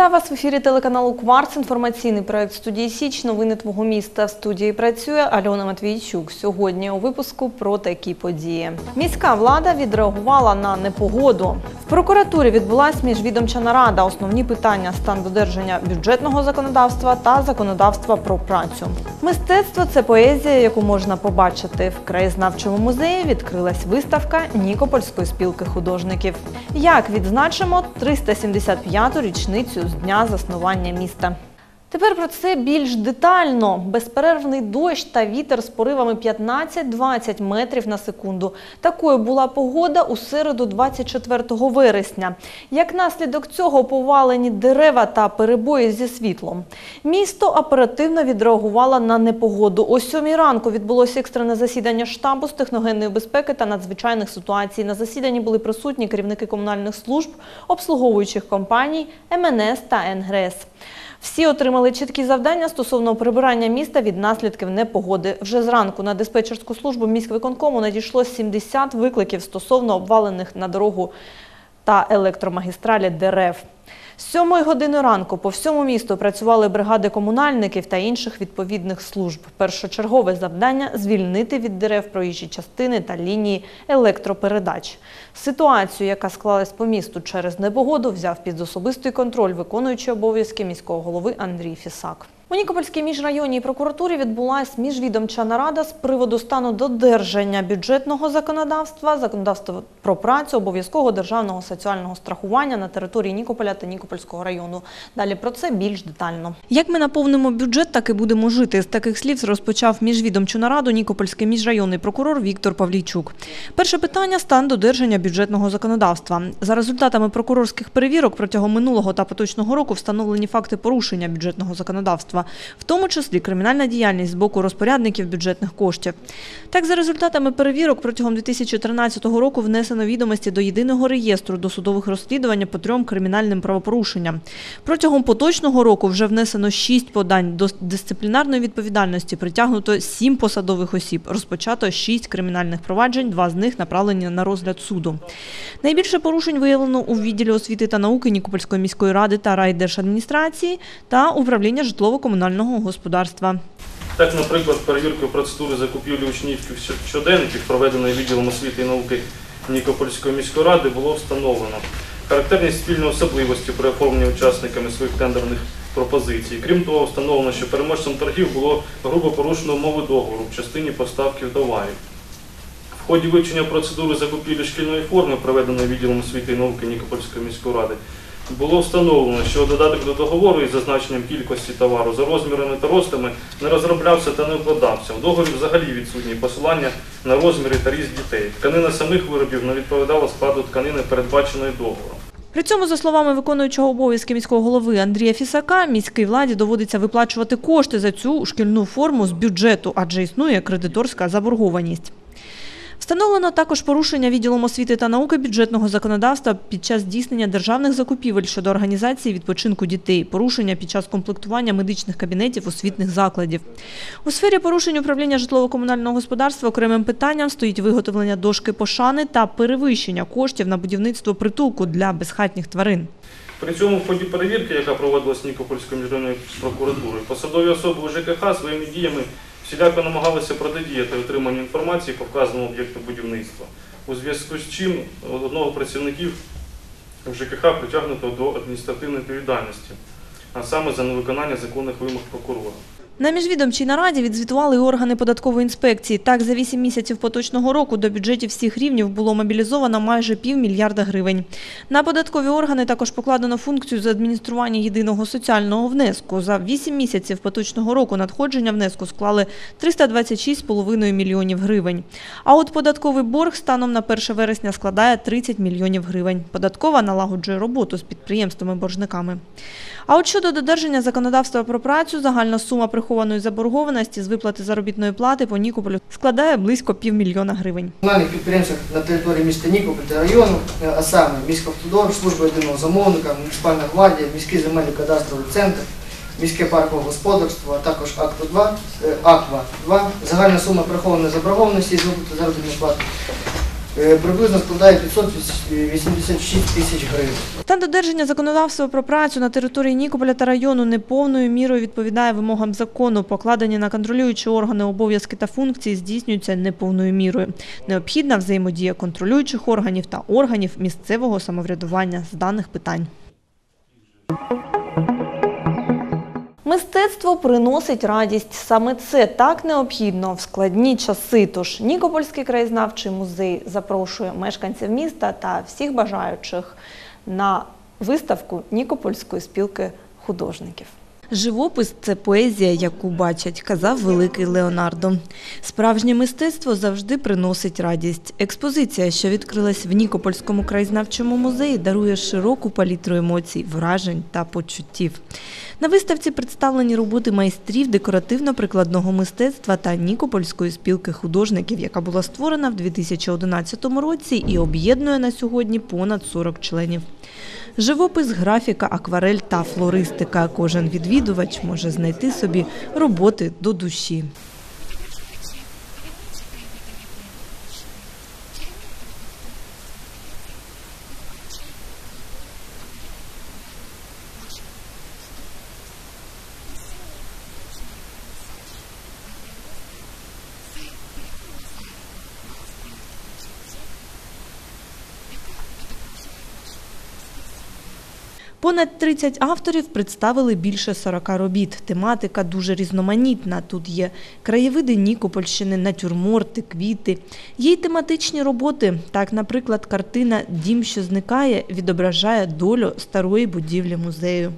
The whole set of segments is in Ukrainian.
Вітаю вас в ефірі телеканалу Кварц. Інформаційний проект студії Січ. Новини твого міста. В студії працює Альона Матвійчук. Сьогодні у випуску про такі події. Міська влада відреагувала на непогоду. В прокуратурі відбулася міжвідомча нарада. Основні питання стан додержання бюджетного законодавства та законодавства про працю. Мистецтво це поезія, яку можна побачити в краєзнавчому музеї. Відкрилась виставка Нікопольської спілки художників. Як відзначимо 375-ту річницю з дня заснування міста. Тепер про це більш детально. Безперервний дощ та вітер з поривами 15-20 метрів на секунду. Такою була погода у середу 24 вересня. Як наслідок цього повалені дерева та перебої зі світлом. Місто оперативно відреагувало на непогоду. О 7 ранку відбулося екстрене засідання штабу з техногенної безпеки та надзвичайних ситуацій. На засіданні були присутні керівники комунальних служб, обслуговуючих компаній, МНС та НГРС. Всі отримали чіткі завдання стосовно прибирання міста від наслідків непогоди. Вже зранку на диспетчерську службу міськвиконкому надійшло 70 викликів стосовно обвалених на дорогу та електромагістралі дерев. З 7 години ранку по всьому місту працювали бригади комунальників та інших відповідних служб. Першочергове завдання – звільнити від дерев проїжджі частини та лінії електропередач. Ситуацію, яка склалась по місту через непогоду, взяв під особистий контроль виконуючий обов'язки міського голови Андрій Фісак. У Нікопольській міжрайонній прокуратурі відбулася міжвідомча нарада з приводу стану додержання бюджетного законодавства, законодавства про працю, обов'язкового державного соціального страхування на території Нікополя та Нікопольського району. Далі про це більш детально. Як ми наповнимо бюджет, так і будемо жити. З таких слів розпочав міжвідомчу нараду Нікопольський міжрайонний прокурор Віктор Павлійчук. Перше питання стан додержання бюджетного законодавства. За результатами прокурорських перевірок протягом минулого та поточного року встановлені факти порушення бюджетного законодавства в тому числі кримінальна діяльність з боку розпорядників бюджетних коштів. Так, за результатами перевірок протягом 2013 року внесено відомості до єдиного реєстру досудових розслідувань по трьом кримінальним правопорушенням. Протягом поточного року вже внесено 6 подань до дисциплінарної відповідальності, притягнуто 7 посадових осіб, розпочато 6 кримінальних проваджень, два з них направлені на розгляд суду. Найбільше порушень виявлено у відділі освіти та науки Нікопольської міської ради та райдержадміністрації та управління житлово-комунального господарства. Так, наприклад, перевіркою процедури закупівлі учнівських щоденників, проведеної відділом освіти і науки Нікопольської міської ради, було встановлено характерність спільної особливості при оформленні учасниками своїх тендерних пропозицій. Крім того, встановлено, що переможцем торгів було грубо порушено умови договору в частині поставки товарів. В ході вивчення процедури закупівлі шкільної форми, проведеної відділом освіти і науки Нікопольської міської ради, було встановлено, що додаток до договору із зазначенням кількості товару за розмірами та ростами не розроблявся та не укладався. В договорі взагалі відсутні посилання на розміри та ріст дітей. Тканина самих виробів не відповідала складу тканини, передбаченої договором. При цьому, за словами виконуючого обов'язки міського голови Андрія Фісака, міській владі доводиться виплачувати кошти за цю шкільну форму з бюджету, адже існує кредиторська заборгованість. Встановлено також порушення відділом освіти та науки бюджетного законодавства під час здійснення державних закупівель щодо організації відпочинку дітей, порушення під час комплектування медичних кабінетів освітних закладів. У сфері порушень управління житлово-комунального господарства окремим питанням стоїть виготовлення дошки пошани та перевищення коштів на будівництво притулку для безхатніх тварин. При цьому в ході перевірки, яка проводилась Нікопольською міжнародною прокуратурою, посадові особи ЖКХ своїми діями всіляко намагалися протидіяти отриманню інформації по вказаному об'єкту будівництва. У зв'язку з чим одного з працівників ЖКХ притягнуто до адміністративної відповідальності, а саме за невиконання законних вимог прокурора. На міжвідомчій нараді відзвітували і органи податкової інспекції. Так, за 8 місяців поточного року до бюджетів всіх рівнів було мобілізовано майже півмільярда гривень. На податкові органи також покладено функцію з адміністрування єдиного соціального внеску. За 8 місяців поточного року надходження внеску склали 326,5 мільйонів гривень. А от податковий борг станом на 1 вересня складає 30 мільйонів гривень. Податкова налагоджує роботу з підприємствами-боржниками. А от щодо додержання законодавства про працю, загальна сума прихованої заборгованості з виплати заробітної плати по Нікополю складає близько півмільйона гривень. комунальних підприємствах на території міста Нікополь та району, е, а саме міськавтодор, служба єдиного замовника, муніципальна гвардія, міський земельний кадастровий центр, міське паркове господарство, а також Аква 2, е, Аква 2. Загальна сума прихованої заборгованості з виплати заробітної плати приблизно складає 586 тисяч гривень. Стан додержання законодавства про працю на території Нікополя та району неповною мірою відповідає вимогам закону. Покладені на контролюючі органи обов'язки та функції здійснюються неповною мірою. Необхідна взаємодія контролюючих органів та органів місцевого самоврядування з даних питань. Мистецтво приносить радість. Саме це так необхідно в складні часи. Тож Нікопольський краєзнавчий музей запрошує мешканців міста та всіх бажаючих на виставку Нікопольської спілки художників. Живопис це поезія, яку бачать, казав великий Леонардо. Справжнє мистецтво завжди приносить радість. Експозиція, що відкрилась в Нікопольському краєзнавчому музеї, дарує широку палітру емоцій, вражень та почуттів. На виставці представлені роботи майстрів декоративно-прикладного мистецтва та Нікопольської спілки художників, яка була створена в 2011 році і об'єднує на сьогодні понад 40 членів. Живопис, графіка, акварель та флористика. Кожен відвідувач може знайти собі роботи до душі. Понад 30 авторів представили більше 40 робіт. Тематика дуже різноманітна. Тут є краєвиди Нікопольщини, натюрморти, квіти. Є й тематичні роботи. Так, наприклад, картина Дім, що зникає, відображає долю старої будівлі музею.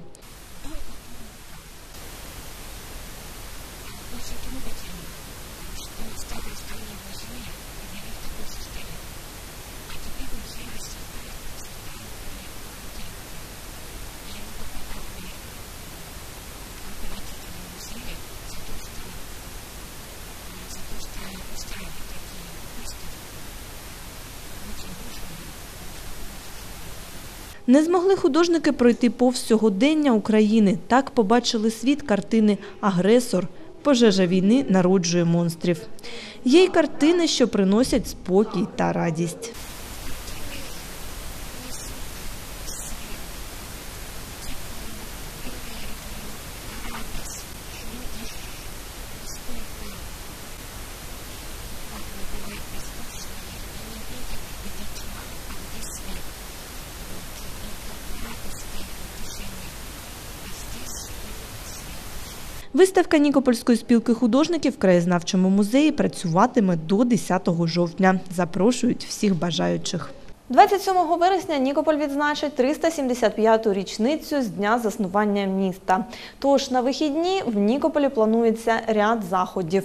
Не змогли художники пройти повз сьогодення України. Так побачили світ картини Агресор. Пожежа війни народжує монстрів. Є й картини, що приносять спокій та радість. Виставка Нікопольської спілки художників в краєзнавчому музеї працюватиме до 10 жовтня. Запрошують всіх бажаючих. 27 вересня Нікополь відзначить 375-ту річницю з дня заснування міста. Тож на вихідні в Нікополі планується ряд заходів.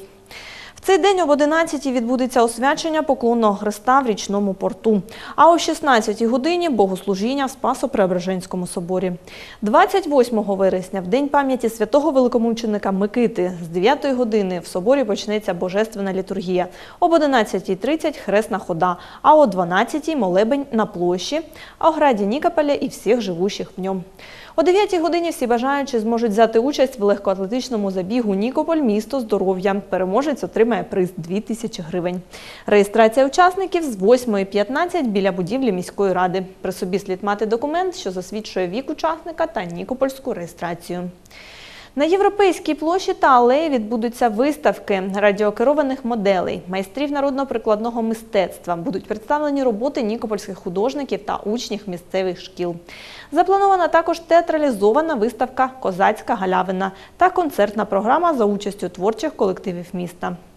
Цей день об 11-й відбудеться освячення поклонного хреста в річному порту. А о 16-й годині богослужіння в Спасо-Преображенському соборі. 28 вересня, в день пам'яті святого великомученика Микити, з 9-ї години в соборі почнеться божественна літургія. Об 11.30 хресна хода, а о 12-й молебень на площі, а ограді Нікополя і всіх живущих в ньому. О 9 годині всі бажаючі зможуть взяти участь в легкоатлетичному забігу Нікополь місто здоров'я. Переможець отримає приз 2 тисячі гривень. Реєстрація учасників з 8.15 біля будівлі міської ради. При собі слід мати документ, що засвідчує вік учасника та нікопольську реєстрацію. На європейській площі та алеї відбудуться виставки радіокерованих моделей, майстрів народно-прикладного мистецтва. Будуть представлені роботи нікопольських художників та учнів місцевих шкіл. Запланована також театралізована виставка Козацька галявина та концертна програма за участю творчих колективів міста.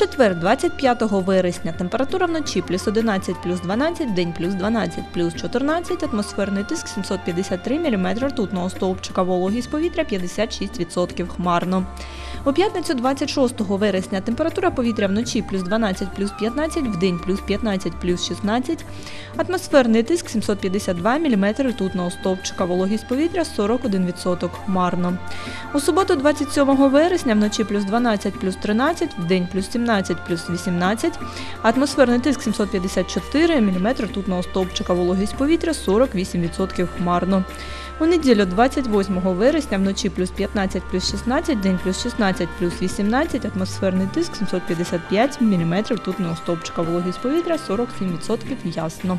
Четвер, 25 вересня, температура вночі плюс 11, плюс 12, день плюс 12, плюс 14, атмосферний тиск 753 мм ртутного стовпчика, вологість повітря 56% хмарно. У п'ятницю 26 вересня температура повітря вночі плюс 12, плюс 15, вдень плюс 15, плюс 16, атмосферний тиск 752 мм ртутного стовпчика, вологість повітря 41% хмарно. У суботу 27 вересня вночі плюс 12, плюс 13, вдень плюс 17, плюс 18, атмосферний тиск 754 мм ртутного стовпчика, вологість повітря 48% хмарно. У неділю 28 вересня вночі плюс 15, плюс 16, день плюс 16, плюс 18, атмосферний тиск 755 мм тутного стовпчика, вологість повітря 47% ясно.